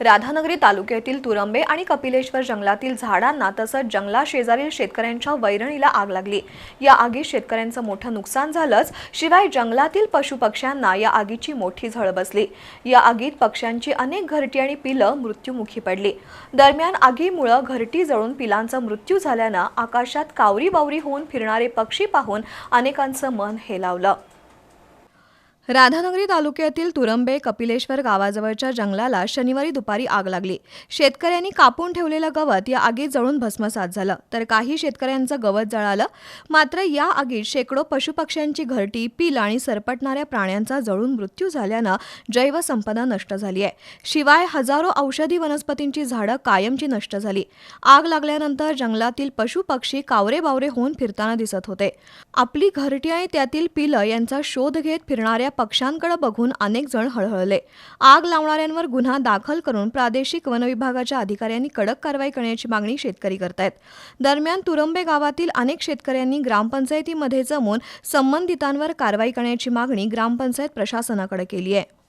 राधानगरी तालुक्यातील तुरंबे आणि कपिलेश्वर जंगलातील झाडांना तसंच जंगला शेजारील शेतकऱ्यांच्या वैरणीला आग लागली. या आगीत शेतकऱ्यांचं मोठं नुकसान झालंच शिवाय जंगलातील पशुपक्ष्यांना या आगीची मोठी झळ बसली. या आगीत पक्ष्यांची अनेक घरटी आणि पिलं मृत्युमुखी पडली. दरम्यान आगीमुळं घरटी जळून पिलांचा मृत्यू झाल्यानं आकाशात कावरी बावरी होऊन फिरणारे पक्षी पाहून अनेकांचं मन हेलावलं. राधानगरी तालुक्यातील तुरंबे कपिलेश्वर गावाजवळच्या जंगलाला शनिवारी दुपारी आग लागली. शेतकऱ्यांनी कापून ठेवलेलं गवत या आगीत जळून भस्मसात झालं. तर काही शेतकऱ्यांचं गवत जळालं. मात्र या आगीत शेकडो पशुपक्ष्यांची घरटी पील आणि सरपटणाऱ्या प्राण्यांचा जळून मृत्यू झाल्यानं जैवसंपदा नष्ट झाली आहे. शिवाय हजारो औषधी वनस्पतींची झाडं कायमची नष्ट झाली. आग लागल्यानंतर जंगलातील पशुपक्षी कावरे बावरे होऊन फिरताना दिसत होते. आपली घरटी आणि त्यातील पिलं यांचा शोध घेत फिरणाऱ्या पक्ष्यांकडे बघून अनेक जण हळहळले. आग लावणाऱ्यांवर गुन्हा दाखल करून प्रादेशिक वनविभागाच्या अधिकाऱ्यांनी कडक कारवाई करण्याची मागणी शेतकरी करतायत. दरम्यान तुरंबे गावातील अनेक शेतकऱ्यांनी ग्रामपंचायतीमध्ये जमून संबंधितांवर कारवाई करण्याची मागणी ग्रामपंचायत प्रशासनाकडे केली आहे.